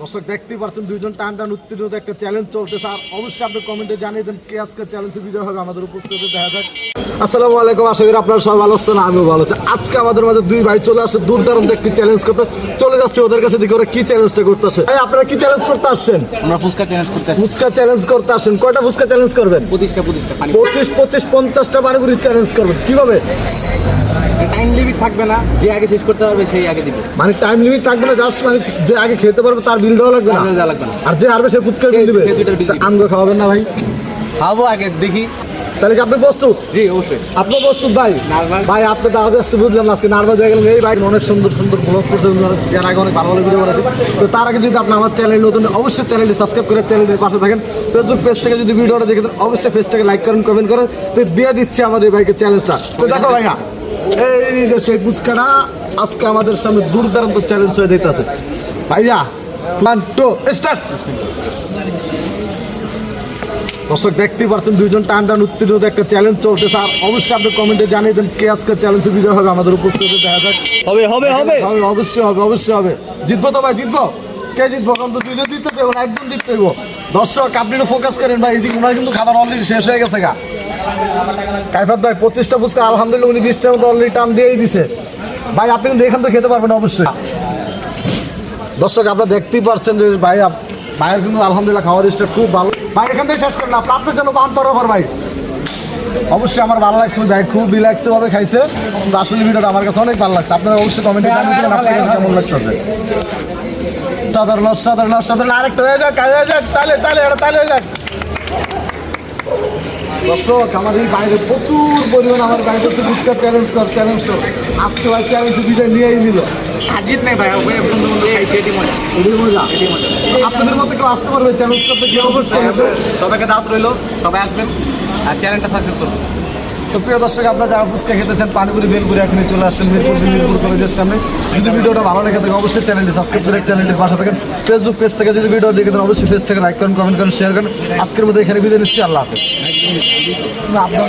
দর্শক দেখতেই পাচ্ছেন দুইজন টান টান উত্তীর্ণ একটা চ্যালেঞ্জ চলতেছে। আর অবশ্যই আপনি কমেন্টে জানিয়ে দেন কে আজকে চ্যালেঞ্জে বিজয় হবে আমাদের উপস্থিতি দেখা যাক। আসসালামু আলাইকুম আশা করি আপনারা সবাই ভালো আছেন আমিও ভালো আছি। আজকে আমাদের মাঝে দুই ভাই চলে আসে দুর্দান্ত একটি চ্যালেঞ্জ করতে। চলে যাচ্ছে ওদের কাছে দিকে ওরা কি চ্যালেঞ্জটা করতে আসে। ভাই আপনারা কি চ্যালেঞ্জ করতে আসছেন? আমরা ফুচকা চ্যালেঞ্জ করতে আসছি। ফুচকা চ্যালেঞ্জ করতে আসেন কয়টা ফুচকা চ্যালেঞ্জ করবেন? পঁচিশটা পঁচিশটা পানি পঁচিশ পঁচিশ পঞ্চাশটা পানিপুরি চ্যালেঞ্জ করবেন। কীভাবে? টাইম লিমিট থাকবে না যে আগে শেষ করতে পারবে সেই আগে দিবে। মানে টাইম লিমিট থাকবে না জাস্ট মানে যে আগে খেতে পারবে তার বিল দেওয়া লাগবে না? দেওয়া লাগবে না। আর যে হারবে সে ফুচকা বিল দিবে আমগো খাওয়াবেন না ভাই। খাব আগে দেখি। তাহলে কি আপনি প্রস্তুত? জি অবশ্যই। আপনি প্রস্তুত ভাই? ভাই আপনি দাওয়াতে আসছে বুঝলাম আজকে নার্ভাস হয়ে গেলেন। এই ভাই অনেক সুন্দর সুন্দর ব্লগ করতে যার আগে অনেক ভালো ভালো ভিডিও করেছে তো তার আগে যদি আপনি আমার চ্যানেল নতুন অবশ্যই চ্যানেলটি সাবস্ক্রাইব করে চ্যানেলের পাশে থাকেন। ফেসবুক পেজ থেকে যদি ভিডিওটা দেখে অবশ্যই পেজটাকে লাইক করেন কমেন্ট করেন। তো দিয়ে দিচ্ছি আমাদের এই ভাইকে চ্যালেঞ্জটা তো দেখো ভাইয়া এই যে সেই ফুচকাটা আজকে আমাদের সামনে চ্যালেঞ্জ হয়ে ভাইয়া টু স্টার্ট দর্শক পাচ্ছেন দুইজন টান টান উত্তীর্ণ একটা চ্যালেঞ্জ চলতেছে। আর অবশ্যই আপনি কমেন্টে জানিয়ে দেন কে আজকে চ্যালেঞ্জে বিজয় হবে আমাদের উপস্থিতি। দেখা যাক। হবে হবে হবে। হবে অবশ্যই হবে অবশ্যই হবে। জিতবো তো ভাই জিতবো? কে জিতবো? কারণ তো দুইজন জিততে পেবো একজন জিততে পেবো দর্শক আপনি ফোকাস করেন ভাই ওনার কিন্তু খাবার অলরেডি শেষ হয়ে গেছে গা। কাইফাত ভাই, পঁচিশটা ফুচকা, আলহামদুলিল্লাহ উনি বিশটার মতো অলরেডি টান দিয়েই দিছে। ভাই, আপনি কিন্তু এখান তো খেতে পারবেন অবশ্যই। দর্শক, আপনারা দেখতেই পারছেন যে ভাই ভাইয়ের কিন্তু আলহামদুলিল্লাহ খাওয়ার স্টার্ট খুব ভালো। ভাই, এখান থেকে শেষ করেন আপনি আপনার জন্য বাম্পার অফার, ভাই। অবশ্যই আমার ভালো লাগছে, ভাই, খুব রিল্যাক্সে ভাবে খাইছে। আসলে ভিডিওটা আমার কাছে অনেক ভালো লাগছে। আপনারা অবশ্যই কমেন্টে জানিয়ে দেবেন আপনার কাছে কেমন লাগছে সাধারণ সাধারণ সাধারণ আরেকটা হয়ে যাক হয়ে যাক তাহলে তাহলে তাহলে হয়ে যাক দর্শক আমার এই বাইরে প্রচুর পরিমাণ আমার বাইরে হচ্ছে ফুচকা চ্যালেঞ্জ কর চ্যালেঞ্জ কর। আজকে ভাই চ্যালেঞ্জ বিজয় নিয়েই নিল। নাই ভাই এটি মজা। মজা। আপনাদের মতো কেউ আসতে পারবে চ্যালেঞ্জ করতে? কি অবশ্যই সবাইকে দাওয়াত রইল সবাই আসবেন। আর চ্যানেলটা সাবস্ক্রাইব করবেন তো প্রিয় দর্শক, আপনারা যারা ফুচকা খেতে চান পানিপুরি বেলপুরি এখনই চলে আসেন মিরপুর মিরপুর কলেজের সামনে। যদি ভিডিওটা ভালো লেগে থাকে, অবশ্যই চ্যানেলটি সাবস্ক্রাইব করে চ্যানেলটির পাশে থাকেন। ফেসবুক পেজ থেকে যদি ভিডিও দেখে থাকেন, অবশ্যই থেকে লাইক করেন কমেন্ট করেন শেয়ার করেন। আজকের মধ্যে এখানে বিদায় নিচ্ছি। আল্লাহ হাফেজ। আপনার